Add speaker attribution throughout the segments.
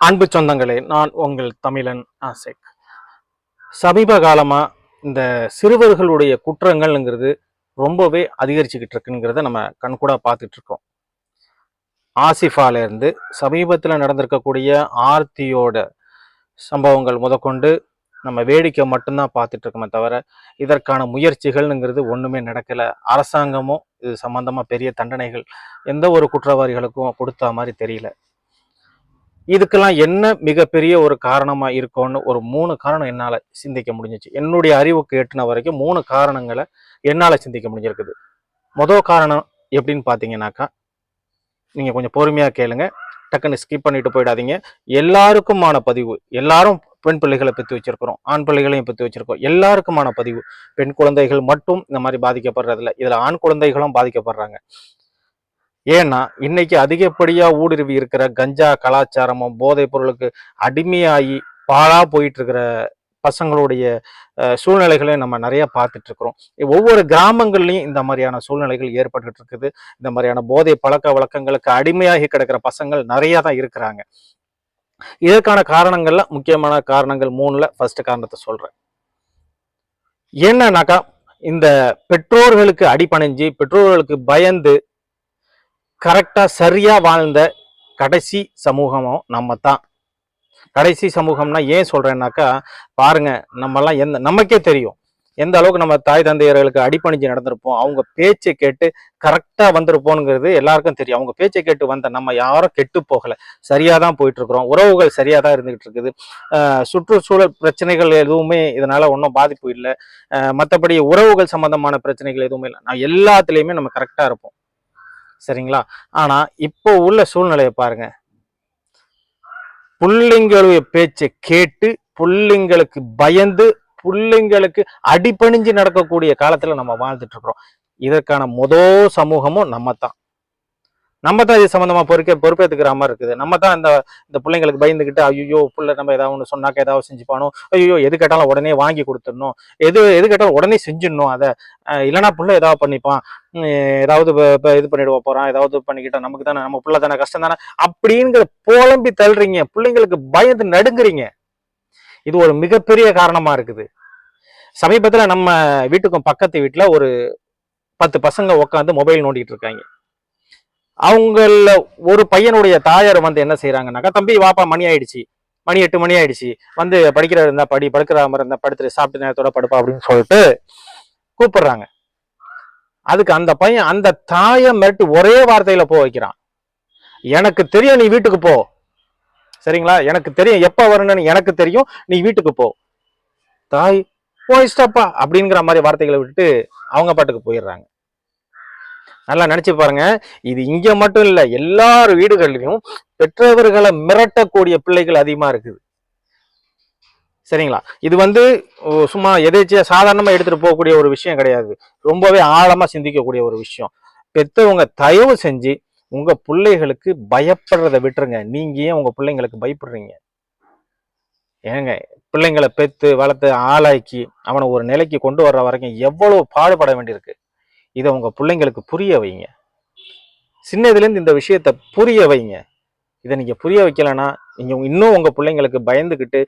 Speaker 1: அன்பு சொந்தங்களே நான் உங்கள் தமிழன் ஆசைக். சமீப காலமாக இந்த சிறுவர்களுடைய குற்றங்கள்ங்கிறது ரொம்பவே அதிகரிச்சுக்கிட்டு இருக்குங்கிறத நம்ம கண்கூடாக பார்த்துட்டு இருக்கோம் சமீபத்தில் நடந்திருக்கக்கூடிய ஆர்த்தியோட சம்பவங்கள் முதற்கொண்டு நம்ம வேடிக்கை மட்டும்தான் பார்த்துட்டு இருக்கோமே தவிர இதற்கான முயற்சிகள்ங்கிறது ஒன்றுமே நடக்கல. அரசாங்கமும் இது சம்மந்தமாக பெரிய தண்டனைகள் எந்த ஒரு குற்றவாளிகளுக்கும் கொடுத்த மாதிரி தெரியல. இதுக்கெல்லாம் என்ன மிகப்பெரிய ஒரு காரணமாக இருக்கும்னு ஒரு மூணு காரணம் என்னால் சிந்திக்க முடிஞ்சிச்சு. என்னுடைய அறிவுக்கு எட்டின வரைக்கும் மூணு காரணங்களை என்னால் சிந்திக்க முடிஞ்சிருக்குது. மொதல் காரணம் எப்படின்னு பார்த்தீங்கன்னாக்கா நீங்கள் கொஞ்சம் பொறுமையாக கேளுங்க. டக்குன்னு ஸ்கிப் பண்ணிட்டு போயிடாதீங்க. எல்லாருக்குமான பதிவு எல்லாரும் பெண் பிள்ளைகளை பெற்று வச்சிருக்கிறோம் ஆண் பிள்ளைகளையும் பெற்று வச்சிருக்கோம். எல்லாருக்குமான பதிவு பெண் குழந்தைகள் மட்டும் இந்த மாதிரி பாதிக்கப்படுறதில்ல. இதில் ஆண் குழந்தைகளும் பாதிக்கப்படுறாங்க. ஏன்னா இன்னைக்கு அதிகப்படியாக ஊடுருவி இருக்கிற கஞ்சா கலாச்சாரமும் போதைப் பொருளுக்கு அடிமையாகி பாழா போயிட்டு இருக்கிற பசங்களுடைய சூழ்நிலைகளை நம்ம நிறைய பார்த்துட்டு இருக்கிறோம் ஒவ்வொரு கிராமங்கள்லையும் இந்த மாதிரியான சூழ்நிலைகள் ஏற்பட்டு இருக்குது இந்த மாதிரியான போதை பழக்க வழக்கங்களுக்கு அடிமையாகி கிடக்கிற பசங்கள் நிறைய தான் இருக்கிறாங்க. இதற்கான காரணங்கள்ல முக்கியமான காரணங்கள் மூணுல ஃபர்ஸ்ட் காரணத்தை சொல்றேன். என்னன்னாக்கா இந்த பெற்றோர்களுக்கு அடிபணிஞ்சு பெற்றோர்களுக்கு பயந்து கரெக்டாக சரியாக வாழ்ந்த கடைசி சமூகமும் நம்ம தான் கடைசி சமூகம்னா ஏன் சொல்கிறேன்னாக்கா பாருங்க நம்மலாம் எந்த நமக்கே தெரியும். எந்த அளவுக்கு நம்ம தாய் தந்தையர்களுக்கு அடிப்பணிஞ்சு நடந்திருப்போம் அவங்க பேச்சை கேட்டு கரெக்டாக வந்திருப்போங்கிறது எல்லாருக்கும் தெரியும். அவங்க பேச்சை கேட்டு வந்த நம்ம யாரும் கெட்டு போகலை. சரியாக தான் போயிட்டு இருக்கிறோம் உறவுகள் சரியாக தான் இருந்துகிட்டு இருக்குது சுற்றுச்சூழல் பிரச்சனைகள் எதுவுமே இதனால ஒன்றும் பாதிப்பு இல்லை. மற்றபடி உறவுகள் சம்பந்தமான பிரச்சனைகள் எதுவுமே இல்லை. நான் எல்லாத்துலேயுமே நம்ம கரெக்டாக இருப்போம். சரிங்களா? ஆனால் இப்போ உள்ள சூழ்நிலையை பாருங்க. புள்ளைங்களுடைய பேச்சை கேட்டு புள்ளைங்களுக்கு பயந்து புள்ளைங்களுக்கு அடிபணிஞ்சு நடக்கக்கூடிய காலத்தில் நம்ம வாழ்ந்துட்டு இருக்கிறோம். இதற்கான முதோ சமூகமும் நம்ம தான் நம்ம தான் இது சம்மந்தமாக பொறுக்க பொறுப்பேற்றுக்கிற மாதிரி இருக்குது. நம்ம தான் இந்த இந்த பிள்ளைங்களுக்கு பயந்துக்கிட்டு ஐயோ புள்ள நம்ம ஏதாவது ஒன்று சொன்னாக்க ஏதாவது செஞ்சுப்பானோ? ஐயோ எது கேட்டாலும் உடனே வாங்கி கொடுத்துடணும். எது எது கேட்டாலும் உடனே செஞ்சிடணும் அதை. இல்லைனா இல்லைன்னா புள்ள ஏதாவது பண்ணிப்பான். ஏதாவது இது பண்ணிவிடுவோம் போகிறான் ஏதாவது பண்ணிக்கிட்டோம் நமக்கு தானே நம்ம புள்ள தானே கஷ்டம் தானே? அப்படிங்கிற புலம்பி தள்ளுறீங்க. பிள்ளைங்களுக்கு பயந்து நடுங்குறீங்க. இது ஒரு மிகப்பெரிய காரணமாக இருக்குது. சமீபத்தில் நம்ம வீட்டுக்கும் பக்கத்து வீட்டில் ஒரு பத்து பசங்க உட்காந்து மொபைல் நோண்டிகிட்டு இருக்காங்க. அவங்கள ஒரு பையனுடைய தாயார் வந்து என்ன செய்யறாங்கன்னாக்கா தம்பி வாப்பா மணி ஆயிடுச்சு. மணி எட்டு மணி ஆயிடுச்சு. வந்து படிக்கிற இருந்தா படி படுக்கிற மாதிரி இருந்தா படுத்துட்டு சாப்பிட்டு நேரத்தோட படுப்பா அப்படின்னு சொல்லிட்டு கூப்பிடுறாங்க. அதுக்கு அந்த பையன் அந்த தாயை மிரட்டி ஒரே வார்த்தையில போக வைக்கிறான். எனக்கு தெரியும் நீ வீட்டுக்கு போ. சரிங்களா? எனக்கு தெரியும் எப்ப வரணும்னு எனக்கு தெரியும் நீ வீட்டுக்கு போ. தாய் போயிஸ்டப்பா அப்படிங்கிற மாதிரி வார்த்தைகளை விட்டுட்டு அவங்க பாட்டுக்கு போயிடுறாங்க. நல்லா நினைச்சு பாருங்க. இது இங்க மட்டும் இல்ல எல்லார் வீடுகள்லயும் பெற்றவர்களை மிரட்டக்கூடிய பிள்ளைகள் அதிகமா இருக்குது. சரிங்களா? இது வந்து சும்மா எதேச்சியா சாதாரணமா எடுத்துட்டு போகக்கூடிய ஒரு விஷயம் கிடையாது. ரொம்பவே ஆழமா சிந்திக்கக்கூடிய ஒரு விஷயம். பெற்றவங்க தயவு செஞ்சு உங்க பிள்ளைகளுக்கு பயப்படுறதை விட்டுருங்க. நீங்க ஏன் உங்க பிள்ளைங்களுக்கு பயப்படுறீங்க? ஏங்க பிள்ளைங்களை பெத்து வளர்த்து ஆளாக்கி அவனை ஒரு நிலைக்கு கொண்டு வர்ற வரைக்கும் எவ்வளவு பாடுபட வேண்டியிருக்கு? இதை உங்க பிள்ளைங்களுக்கு புரிய வைங்க. சின்னதுலேருந்து இந்த விஷயத்த புரிய வைங்க. இதை நீங்கள் புரிய வைக்கலன்னா நீங்கள் இன்னும் உங்கள் பிள்ளைங்களுக்கு பயந்துக்கிட்டு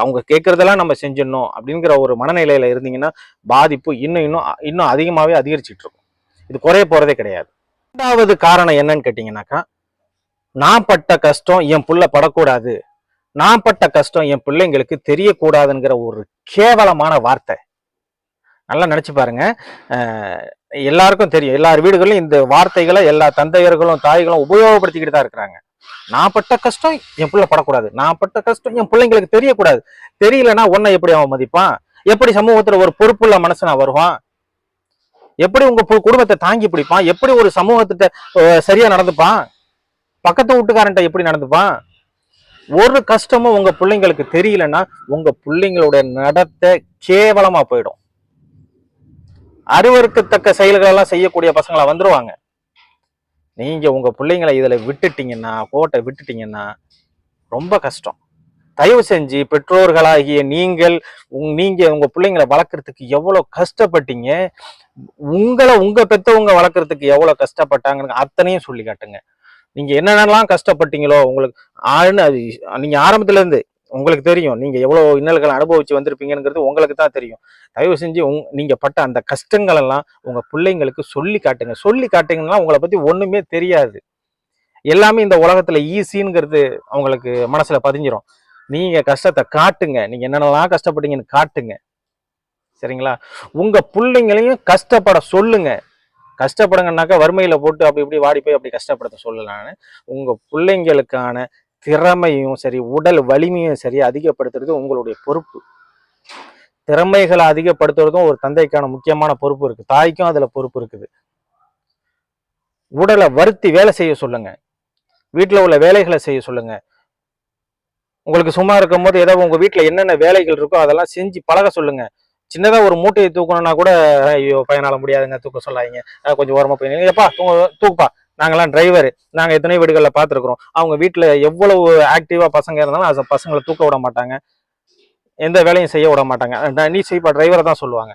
Speaker 1: அவங்க கேட்குறதெல்லாம் நம்ம செஞ்சிடணும் அப்படிங்கிற ஒரு மனநிலையில் இருந்தீங்கன்னா பாதிப்பு இன்னும் இன்னும் இன்னும் அதிகமாகவே அதிகரிச்சிட்டு இருக்கும் இது குறைய போறதே கிடையாது. ரெண்டாவது காரணம் என்னன்னு கேட்டிங்கனாக்கா நான் பட்ட கஷ்டம் என் பிள்ளை படக்கூடாது. நான் பட்ட கஷ்டம் என் பிள்ளைங்களுக்கு தெரியக்கூடாதுங்கிற ஒரு கேவலமான வார்த்தை. நல்லா நினச்சி பாருங்க. எல்லாருக்கும் தெரியும். எல்லார் வீடுகளிலும் இந்த வார்த்தைகளை எல்லா தந்தையர்களும் தாய்களும் உபயோகப்படுத்திக்கிட்டு தான் இருக்கிறாங்க. நான் பட்ட கஷ்டம் என் பிள்ளை படக்கூடாது. நான் பட்ட கஷ்டம் என் பிள்ளைங்களுக்கு தெரியக்கூடாது. தெரியலன்னா உன்னை எப்படி அவன் மதிப்பான்? எப்படி சமூகத்துல ஒரு பொறுப்புள்ள மனுஷனா வருவான்? எப்படி உங்க குடும்பத்தை தாங்கி பிடிப்பான்? எப்படி ஒரு சமூகத்திட்ட சரியா நடந்துப்பான்? பக்கத்து வீட்டுக்காரன்ட்ட எப்படி நடந்துப்பான்? ஒரு கஷ்டமும் உங்க பிள்ளைங்களுக்கு தெரியலன்னா உங்க பிள்ளைங்களோட நடத்தை கேவலமா போயிடும். அருவருக்கத்தக்க செயல்களெல்லாம் செய்யக்கூடிய பசங்களா வந்துருவாங்க. நீங்கள் உங்கள் பிள்ளைங்களை இதில் விட்டுட்டீங்கன்னா கோட்டை விட்டுட்டீங்கன்னா ரொம்ப கஷ்டம். தயவு செஞ்சு பெற்றோர்களாகிய நீங்கள் உங்- நீங்கள் உங்கள் பிள்ளைங்களை வளர்க்குறதுக்கு எவ்வளோ கஷ்டப்பட்டீங்க உங்களை உங்கள் பெற்றவங்க வளர்க்குறதுக்கு எவ்வளோ கஷ்டப்பட்டாங்கன்னு அத்தனையும் சொல்லி காட்டுங்க நீங்கள் என்னென்னலாம் கஷ்டப்பட்டீங்களோ உங்களுக்கு ஆளுன்னு அது நீங்கள் ஆரம்பத்துலேருந்து உங்களுக்கு தெரியும். நீங்கள் எவ்வளோ இன்னல்களை அனுபவித்து வந்திருப்பீங்கங்கிறது உங்களுக்கு தான் தெரியும். தயவு செஞ்சு உங் நீங்கள் பட்ட அந்த கஷ்டங்களெல்லாம் உங்கள் பிள்ளைங்களுக்கு சொல்லி காட்டுங்க. சொல்லி காட்டுங்கன்னா உங்களை பற்றி ஒன்றுமே தெரியாது. எல்லாமே இந்த உலகத்தில் ஈஸிங்கிறது அவங்களுக்கு மனசில் பதிஞ்சிடும் நீங்கள் கஷ்டத்தை காட்டுங்க. நீங்கள் என்னென்னலாம் கஷ்டப்பட்டீங்கன்னு காட்டுங்க. சரிங்களா? உங்கள் பிள்ளைங்களையும் கஷ்டப்பட சொல்லுங்க. கஷ்டப்படுங்கன்னாக்கா வறுமையில் போட்டு அப்படி இப்படி வாடி போய் அப்படி கஷ்டப்படுத்த சொல்லலான்னு உங்கள் பிள்ளைங்களுக்கான திறமையும் சரி உடல் வலிமையும் சரி அதிகப்படுத்துறது உங்களுடைய பொறுப்பு. திறமைகளை அதிகப்படுத்துறதும் ஒரு தந்தைக்கான முக்கியமான பொறுப்பு இருக்கு. தாய்க்கும் அதுல பொறுப்பு இருக்குது. உடலை வருத்தி வேலை செய்ய சொல்லுங்க. வீட்டில் உள்ள வேலைகளை செய்ய சொல்லுங்க. உங்களுக்கு சும்மா இருக்கும் போது ஏதோ உங்க வீட்டில் என்னென்ன வேலைகள் இருக்கோ அதெல்லாம் செஞ்சு பழக சொல்லுங்க. சின்னதா ஒரு மூட்டையை தூக்கணும்னா கூட ஐயோ பயனால முடியாதுங்க தூக்க சொல்லாதீங்க. கொஞ்சம் ஓரமா போய் எப்பா தூங்க தூக்குப்பா. நாங்களாம் டிரைவர் நாங்கள் எத்தனை வீடுகளில் பார்த்துருக்குறோம். அவங்க வீட்டில் எவ்வளவு ஆக்டிவாக பசங்க இருந்தாலும் அந்த பசங்களை தூக்க விட மாட்டாங்க. எந்த வேலையும் செய்ய விட மாட்டாங்க. நீ செய்ப்பா டிரைவரை தான் சொல்லுவாங்க.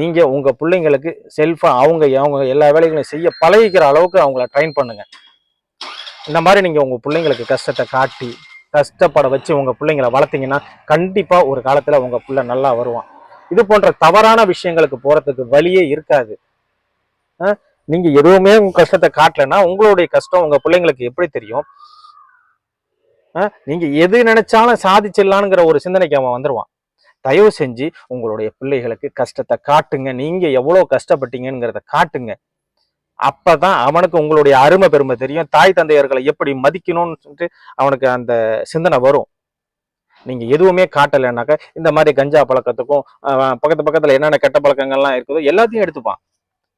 Speaker 1: நீங்கள் உங்கள் பிள்ளைங்களுக்கு செல்ஃபாக அவங்க அவங்க எல்லா வேலைகளையும் செய்ய பழகிக்கிற அளவுக்கு அவங்கள ட்ரைன் பண்ணுங்கள் இந்த மாதிரி நீங்கள் உங்கள் பிள்ளைங்களுக்கு கஷ்டத்தை காட்டி கஷ்டப்பட வச்சு உங்கள் பிள்ளைங்களை வளர்த்தீங்கன்னா கண்டிப்பாக ஒரு காலத்தில் உங்கள் பிள்ளை நல்லா வருவான். இது போன்ற தவறான விஷயங்களுக்கு போகிறதுக்கு வழியே இருக்காது. நீங்க எதுவுமே உங்க கஷ்டத்தை காட்டலைன்னா உங்களுடைய கஷ்டம் உங்க பிள்ளைங்களுக்கு எப்படி தெரியும்? நீங்க எது நினைச்சாலும் சாதிச்சிடலாங்கிற ஒரு சிந்தனைக்கு அவன் வந்துருவான். தயவு செஞ்சு உங்களுடைய பிள்ளைகளுக்கு கஷ்டத்தை காட்டுங்க. நீங்க எவ்வளவு கஷ்டப்பட்டீங்கிறத காட்டுங்க. அப்பதான் அவனுக்கு உங்களுடைய அருமை பெருமை தெரியும். தாய் தந்தையர்களை எப்படி மதிக்கணும்னு சொல்லிட்டு அவனுக்கு அந்த சிந்தனை வரும். நீங்க எதுவுமே காட்டலைன்னாக்க இந்த மாதிரி கஞ்சா பழக்கத்துக்கும் பக்கத்து பக்கத்துல என்னென்ன கெட்ட பழக்கங்கள்லாம் இருக்குதோ எல்லாத்தையும் எடுத்துப்பான்.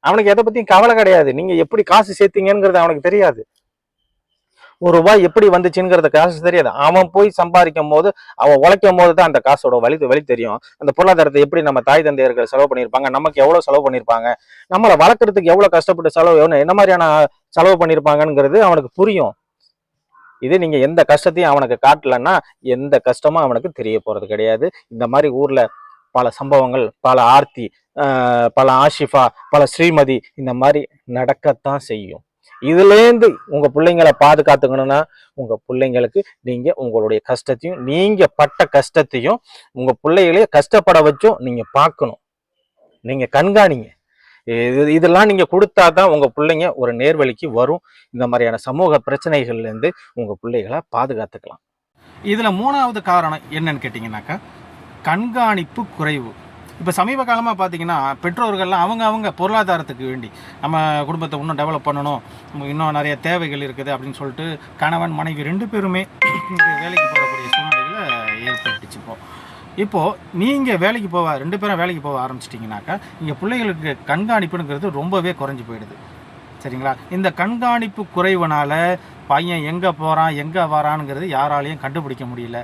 Speaker 1: அவனுக்கு எதை பத்தியும் கவலை கிடையாது. நீங்க எப்படி காசு சேர்த்தீங்கங்கிறது அவனுக்கு தெரியாது. ஒரு ரூபாய் எப்படி வந்துச்சுங்கிறத காசு தெரியாது. அவன் போய் சம்பாதிக்கும் போது அவன் உழைக்கும் போது தான் அந்த காசோட வழி வழி தெரியும். அந்த பொருளாதாரத்தை எப்படி நம்ம தாய் தந்தையர்கள் செலவு பண்ணியிருப்பாங்க? நமக்கு எவ்வளவு செலவு பண்ணியிருப்பாங்க? நம்மளை வளர்க்குறதுக்கு எவ்வளவு கஷ்டப்பட்டு செலவு எவ்வளவு- என்ன மாதிரியான செலவு பண்ணியிருப்பாங்கங்கிறது அவனுக்கு புரியும். இது நீங்க எந்த கஷ்டத்தையும் அவனுக்கு காட்டலன்னா எந்த கஷ்டமும் அவனுக்கு தெரிய போறது கிடையாது. இந்த மாதிரி ஊர்ல பல சம்பவங்கள் பல ஆர்த்தி பல ஆஷிஃபா பல ஸ்ரீமதி இந்த மாதிரி நடக்கத்தான் செய்யும். இதுலேருந்து உங்கள் பிள்ளைங்களை பாதுகாத்துக்கணும்னா உங்கள் பிள்ளைங்களுக்கு நீங்கள் உங்களுடைய கஷ்டத்தையும் நீங்கள் பட்ட கஷ்டத்தையும் உங்கள் பிள்ளைகளையே கஷ்டப்பட வச்சும் நீங்கள் பார்க்கணும். நீங்கள் கண்காணிங்க. இது இதெல்லாம் நீங்கள் கொடுத்தா தான் உங்கள் பிள்ளைங்க ஒரு நேர்வழிக்கு வரும். இந்த மாதிரியான சமூக பிரச்சனைகள்லேருந்து உங்கள் பிள்ளைகளை பாதுகாத்துக்கலாம்.
Speaker 2: இதில் மூணாவது காரணம் என்னன்னு கேட்டிங்கனாக்கா கண்காணிப்பு குறைவு. இப்போ சமீப காலமாக பார்த்தீங்கன்னா பெற்றோர்கள்லாம் அவங்க அவங்க பொருளாதாரத்துக்கு வேண்டி நம்ம குடும்பத்தை இன்னும் டெவலப் பண்ணணும் இன்னும் நிறைய தேவைகள் இருக்குது அப்படின்னு சொல்லிட்டு கணவன் மனைவி ரெண்டு பேருமே வேலைக்கு போகக்கூடிய சூழ்நிலையில் ஏற்பட்டுச்சு இப்போது நீங்கள் வேலைக்கு போக ரெண்டு பேரும் வேலைக்கு போக ஆரம்பிச்சிட்டிங்கனாக்கா இங்கே பிள்ளைகளுக்கு கண்காணிப்புங்கிறது ரொம்பவே குறைஞ்சி போயிடுது. சரிங்களா? இந்த கண்காணிப்பு குறைவுனால பையன் எங்கே போகிறான் எங்கே வரானுங்கிறது யாராலையும் கண்டுபிடிக்க முடியல.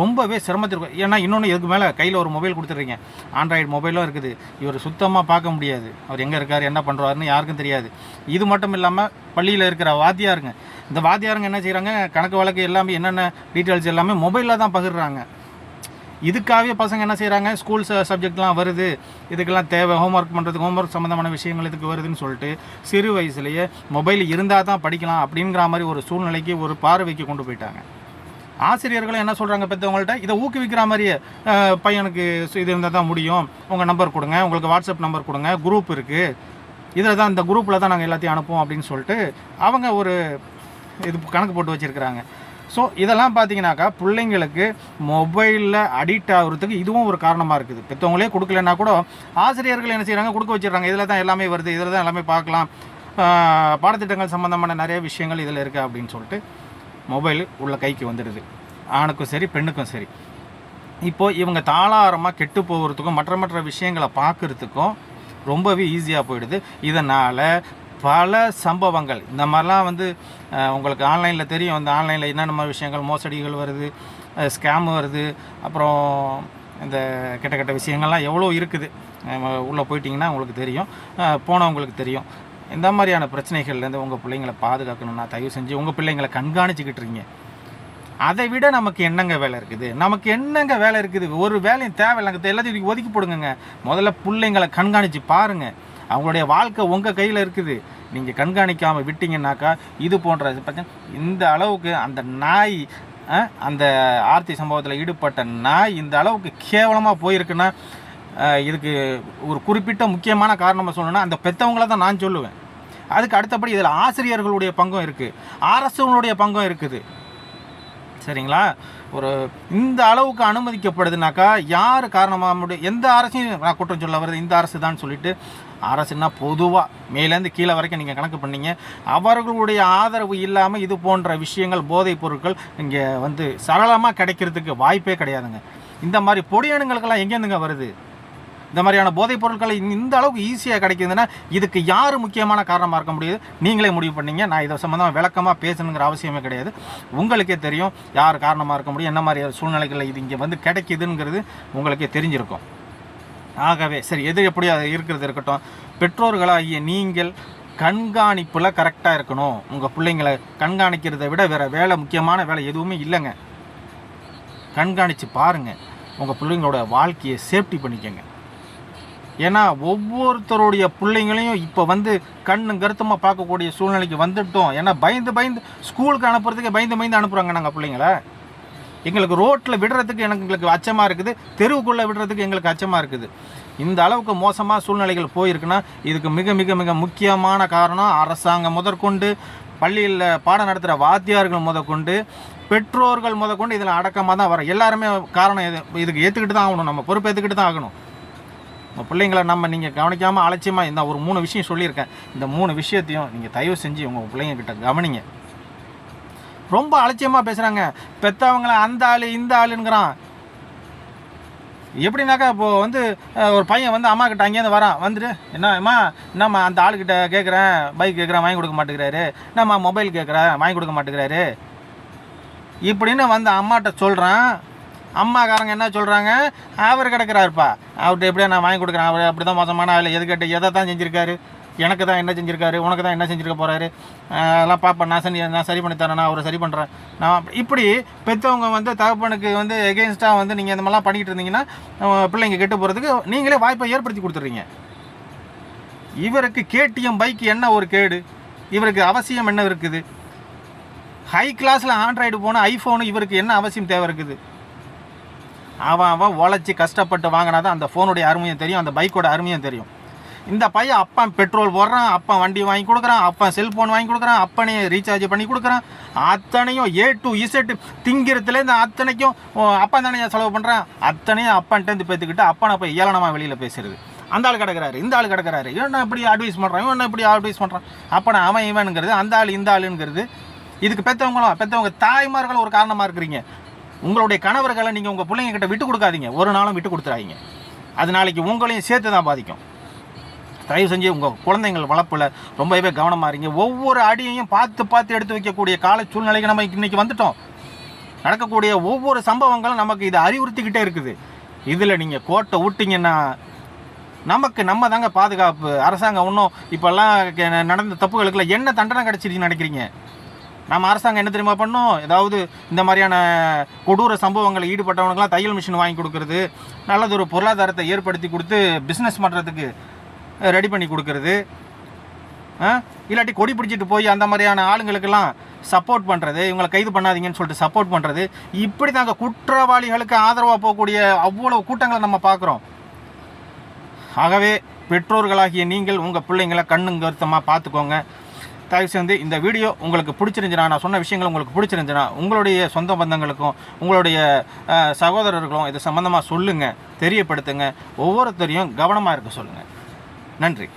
Speaker 2: ரொம்பவே சிரமத்திற்கு ஏன்னா இன்னொன்று இதுக்கு மேலே கையில் ஒரு மொபைல் கொடுத்துட்றீங்க. ஆண்ட்ராய்டு மொபைலும் இருக்குது. இவர் சுத்தமாக பார்க்க முடியாது. அவர் எங்கே இருக்கார் என்ன பண்ணுறாருன்னு யாருக்கும் தெரியாது. இது மட்டும் இல்லாமல் பள்ளியில் இருக்கிற வாத்தியாருங்க. இந்த வாத்தியாருங்க என்ன செய்கிறாங்க கணக்கு வழக்கு எல்லாமே என்னென்ன டீட்டெயில்ஸ் எல்லாமே மொபைலில் தான் பகிர்றாங்க. இதுக்காகவே பசங்க என்ன செய்கிறாங்க ஸ்கூல் சப்ஜெக்ட்லாம் வருது. இதுக்கெல்லாம் தேவை. ஹோம்ஒர்க் பண்ணுறதுக்கு ஹோம்ஒர்க் சம்மந்தமான விஷயங்கள் இதுக்கு வருதுன்னு சொல்லிட்டு சிறு வயசுலேயே மொபைல் இருந்தால் தான் படிக்கலாம் அப்படிங்கிற மாதிரி ஒரு சூழ்நிலைக்கு ஒரு பார்வைக்கு கொண்டு போயிட்டாங்க. ஆசிரியர்களும் என்ன சொல்கிறாங்க பெற்றவங்கள்ட்ட இதை ஊக்குவிக்கிற மாதிரியே பையனுக்கு இது இருந்தால் தான் முடியும். உங்கள் நம்பர் கொடுங்க. உங்களுக்கு வாட்ஸ்அப் நம்பர் கொடுங்க. குரூப் இருக்குது இதில் தான் இந்த குரூப்பில் தான் நாங்கள் எல்லாத்தையும் அனுப்புவோம் அப்படின்னு சொல்லிட்டு அவங்க ஒரு இது கணக்கு போட்டு வச்சுருக்கிறாங்க. ஸோ இதெல்லாம் பார்த்தீங்கன்னாக்கா பிள்ளைங்களுக்கு மொபைலில் அடிக்ட் ஆகுறதுக்கு இதுவும் ஒரு காரணமாக இருக்குது. பெற்றவங்களே கொடுக்கலன்னா கூட ஆசிரியர்கள் என்ன செய்கிறாங்க கொடுக்க வச்சிடுறாங்க. இதில் தான் எல்லாமே வருது. இதில் தான் எல்லாமே பார்க்கலாம். பாடத்திட்டங்கள் சம்மந்தமான நிறைய விஷயங்கள் இதில் இருக்குது அப்படின்னு சொல்லிட்டு மொபைல் உள்ள கைக்கு வந்துடுது. ஆணுக்கும் சரி பெண்ணுக்கும் சரி. இப்போது இவங்க தாளாரமாக கெட்டு போகிறதுக்கும் மற்ற மற்ற விஷயங்களை பார்க்குறதுக்கும் ரொம்பவே ஈஸியாக போயிடுது. இதனால் பல சம்பவங்கள். இந்த மாதிரிலாம் வந்து உங்களுக்கு ஆன்லைனில் தெரியும். அந்த ஆன்லைனில் என்னென்ன விஷயங்கள் மோசடிகள் வருது ஸ்கேம் வருது. அப்புறம் இந்த கெட்ட கெட்ட விஷயங்கள்லாம் எவ்வளோ இருக்குது. உள்ளே போயிட்டிங்கன்னா உங்களுக்கு தெரியும். போனவங்களுக்கு தெரியும். இந்த மாதிரியான பிரச்சனைகள்லேருந்து உங்கள் பிள்ளைங்களை பாதுகாக்கணும்னா தயவு செஞ்சு உங்கள் பிள்ளைங்களை கண்காணிச்சுக்கிட்டு இருக்கீங்க. அதை விட நமக்கு என்னங்க வேலை இருக்குது? நமக்கு என்னங்க வேலை இருக்குது? ஒரு வேலையும் தேவையில்லைங்க எல்லாத்தையும் தூக்கி ஒதுக்கி போடுங்க முதல்ல பிள்ளைங்களை கண்காணித்து பாருங்கள் அவங்களுடைய வாழ்க்கை உங்கள் கையில் இருக்குது. நீங்கள் கண்காணிக்காமல் விட்டீங்கன்னாக்கா இது போன்ற இந்த அளவுக்கு அந்த நாய் அந்த ஆர்த்தி சம்பவத்தில் ஈடுபட்ட நாய் இந்த அளவுக்கு கேவலமாக போயிருக்குன்னா இதுக்கு ஒரு குறிப்பிட்ட முக்கியமான காரணமாக சொல்லணும்னா அந்த பெற்றவங்கள தான் நான் சொல்லுவேன். அதுக்கு அடுத்தபடி இதில் ஆசிரியர்களுடைய பங்கும் இருக்குது அரசுகளுடைய பங்கும் இருக்குது. சரிங்களா? ஒரு இந்த அளவுக்கு அனுமதிக்கப்படுதுனாக்கா யார் காரணமாக முடியும் எந்த அரசையும் நான் குற்றம் சொல்ல வருது இந்த அரசு தான் சொல்லிட்டு அரசுன்னா பொதுவாக மேலேருந்து கீழே வரைக்கும் நீங்கள் கணக்கு பண்ணீங்க. அவர்களுடைய ஆதரவு இல்லாமல் இது போன்ற விஷயங்கள் போதைப் பொருட்கள் இங்கே வந்து சரளமாக கிடைக்கிறதுக்கு வாய்ப்பே கிடையாதுங்க. இந்த மாதிரி பொடியணுங்களுக்கெல்லாம் எங்கேருந்துங்க வருது? இந்த மாதிரியான போதைப் பொருட்களை இந்த- இந்த அளவுக்கு ஈஸியாக கிடைக்குதுன்னா இதுக்கு யார் முக்கியமான காரணமாக இருக்க முடியுது? நீங்களே முடிவு பண்ணீங்க. நான் இதை சம்மந்தமாக விளக்கமாக பேசணுங்கிற அவசியமே கிடையாது. உங்களுக்கே தெரியும் யார் காரணமாக இருக்க முடியும் என்ன மாதிரி சூழ்நிலைகளில் இது இங்கே வந்து கிடைக்குதுங்கிறது உங்களுக்கே தெரிஞ்சிருக்கும். ஆகவே சரி எது எப்படி அது இருக்கிறது இருக்கட்டும். பெற்றோர்களாகிய நீங்கள் கண்காணிப்பில் கரெக்டாக இருக்கணும். உங்கள் பிள்ளைங்களை கண்காணிக்கிறதை விட வேறு வேலை முக்கியமான வேலை எதுவுமே இல்லைங்க. கண்காணித்து பாருங்கள் உங்கள் பிள்ளைங்களோட வாழ்க்கையை சேஃப்டி பண்ணிக்கங்க. ஏன்னா ஒவ்வொருத்தருடைய பிள்ளைங்களையும் இப்போ வந்து கண்ணு கருத்தமாக பார்க்கக்கூடிய சூழ்நிலைக்கு வந்துட்டோம். ஏன்னா பயந்து பயந்து ஸ்கூலுக்கு அனுப்புறதுக்கு பயந்து பயந்து அனுப்புகிறாங்க நாங்கள் பிள்ளைங்கள. எங்களுக்கு ரோட்டில் விடுறதுக்கு எனக்கு எங்களுக்கு அச்சமாக இருக்குது. தெருவுக்குள்ளே விடுறதுக்கு எங்களுக்கு அச்சமாக இருக்குது. இந்த அளவுக்கு மோசமாக சூழ்நிலைகள் போயிருக்குன்னா இதுக்கு மிக மிக மிக முக்கியமான காரணம் அரசாங்கம் முதற்கொண்டு பள்ளியில் பாடம் நடத்துகிற வாத்தியார்கள் முதற்கொண்டு பெற்றோர்கள் முதற்கொண்டு இதில் அடக்கமாக தான் வரும் எல்லாருமே காரணம் இது. இதுக்கு ஏற்றுக்கிட்டு தான் ஆகணும். நம்ம பொறுப்பு ஏற்றுக்கிட்டு தான் ஆகணும். உங்கள் பிள்ளைங்கள நம்ம நீங்கள் கவனிக்காமல் அலட்சியமாக இந்த ஒரு மூணு விஷயம் சொல்லியிருக்கேன். இந்த மூணு விஷயத்தையும் நீங்கள் தயவு செஞ்சு உங்கள் பிள்ளைங்கக்கிட்ட கவனிங்க. ரொம்ப அலட்சியமாக பேசுகிறாங்க பெற்றவங்கள அந்த ஆள் இந்த ஆளுங்கிறான். எப்படின்னாக்கா இப்போது வந்து ஒரு பையன் வந்து அம்மா கிட்ட அங்கேருந்து வரான். வந்துட்டு என்ன அம்மா என்னம்மா அந்த ஆளுக்கிட்ட கேட்குறேன் பைக் கேட்குறேன் வாங்கி கொடுக்க மாட்டேங்கிறாரு. என்னம்மா மொபைல் கேட்குறேன் வாங்கி கொடுக்க மாட்டேங்கிறாரு. இப்படின்னு வந்து அம்மாட்ட சொல்கிறான் அம்மாக்காரங்க என்ன சொல்கிறாங்க அவர் கிடக்கிறாருப்பா. அவர்கிட்ட எப்படியா நான் வாங்கி கொடுக்குறேன்? அவர் அப்படி தான் மோசமான ஆள். எதுக்கிட்ட எதை தான் செஞ்சுருக்காரு? எனக்கு தான் என்ன செஞ்சுருக்காரு? உனக்கு தான் என்ன செஞ்சுருக்க போகிறாரு அதெல்லாம் பார்ப்பேன் நான் சரி நான் சரி பண்ணி தரேன்? நான் அவரை சரி பண்ணுறேன் நான் இப்படி பெற்றவங்க வந்து தகப்பனுக்கு வந்து எகெயின்ஸ்டாக வந்து நீங்கள் இந்த மாதிரிலாம் பண்ணிக்கிட்டு இருந்தீங்கன்னா பிள்ளைங்க கெட்டு போகிறதுக்கு நீங்களே வாய்ப்பை ஏற்படுத்தி கொடுத்துட்றீங்க. இவருக்கு கேடிஎம் பைக் என்ன ஒரு கேடு? இவருக்கு அவசியம் என்ன இருக்குது? ஹை கிளாஸில் ஆண்ட்ராய்டு போனால் ஐஃபோனு இவருக்கு என்ன அவசியம் தேவை இருக்குது? அவன் அவன் உழைச்சி கஷ்டப்பட்டு வாங்கினா தான் அந்த ஃபோனுடைய அருமையும் தெரியும் அந்த பைக்கோட அருமையும் தெரியும். இந்த பையன் அப்பன் பெட்ரோல் போடுறான் அப்பன் வண்டி வாங்கி கொடுக்குறான் அப்பன் செல்ஃபோன் வாங்கி கொடுக்குறான் அப்பனே ரீசார்ஜ் பண்ணி கொடுக்குறான். அத்தனையும் ஏ டு இசட் திங்கிறதுலேருந்து அத்தனைக்கும் அப்பன் தானே செலவு பண்ணுறான் அத்தனையும் அப்பன்ட்டேருந்து பேத்துக்கிட்டு அப்பனை போய் ஏளனமாக வெளியில் பேசுறது அந்த ஆள் கிடக்கிறாரு இந்த ஆள் கிடக்கிறாரு. இவன் இப்படி அட்வைஸ் பண்ணுறான் இவன் இப்படி அட்வைஸ் பண்ணுறான் அப்பனை அவன் இவனுங்கிறது அந்த ஆள் இந்த ஆளுங்கிறது. இதுக்கு பெற்றவங்களும் பெற்றவங்க தாய்மார்களும் ஒரு காரணமாக இருக்கிறீங்க. உங்களுடைய கணவர்களை நீங்கள் உங்கள் பிள்ளைங்க கிட்ட விட்டு கொடுக்காதீங்க. ஒரு நாளும் விட்டு கொடுத்துறாதீங்க. அது நாளைக்கு உங்களையும் சேர்த்து தான் பாதிக்கும். தயவு செஞ்சு உங்கள் குழந்தைங்கள் வளர்ப்பில் ரொம்பவே கவனமாக இருங்க. ஒவ்வொரு அடியையும் பார்த்து பார்த்து எடுத்து வைக்கக்கூடிய கால சூழ்நிலைக்கு நம்ம இன்றைக்கி வந்துட்டோம். நடக்கக்கூடிய ஒவ்வொரு சம்பவங்களும் நமக்கு இதை அறிவுறுத்திக்கிட்டே இருக்குது. இதில் நீங்கள் கோட்டை விட்டிங்கன்னா நமக்கு நம்ம தாங்க பாதுகாப்பு. அரசாங்கம் இன்னும் இப்போல்லாம் நடந்த தப்புகளுக்குள்ள என்ன தண்டனை கிடச்சிருச்சுன்னு நினைக்கிறீங்க? நம்ம அரசாங்கம் என்ன தெரியுமா பண்ணும்? ஏதாவது இந்த மாதிரியான கொடூர சம்பவங்களை ஈடுபட்டவனுக்கெல்லாம் தையல் மிஷின் வாங்கி கொடுக்கறது நல்லதொரு பொருளாதாரத்தை ஏற்படுத்தி கொடுத்து பிஸ்னஸ் பண்ணுறதுக்கு ரெடி பண்ணி கொடுக்கறது இல்லாட்டி கொடி பிடிச்சிட்டு போய் அந்த மாதிரியான ஆளுங்களுக்கெல்லாம் சப்போர்ட் பண்ணுறது இவங்களை கைது பண்ணாதீங்கன்னு சொல்லிட்டு சப்போர்ட் பண்ணுறது இப்படி தாங்க குற்றவாளிகளுக்கு ஆதரவாக போகக்கூடிய அவ்வளோ கூட்டங்களை நம்ம பார்க்குறோம். ஆகவே பெற்றோர்களாகிய நீங்கள் உங்கள் பிள்ளைங்களை கண்ணுங்கருத்தமாக பார்த்துக்கோங்க. தயவு செஞ்சு இந்த வீடியோ உங்களுக்கு பிடிச்சிருந்துச்சுன்னா நான் சொன்ன விஷயங்கள் உங்களுக்கு பிடிச்சிருந்துச்சுன்னா உங்களுடைய சொந்த பந்தங்களுக்கும் உங்களுடைய சகோதரர்களும் இது சம்மந்தமாக சொல்லுங்கள் தெரியப்படுத்துங்க. ஒவ்வொருத்தரையும் கவனமாக இருக்க சொல்லுங்கள் நன்றி.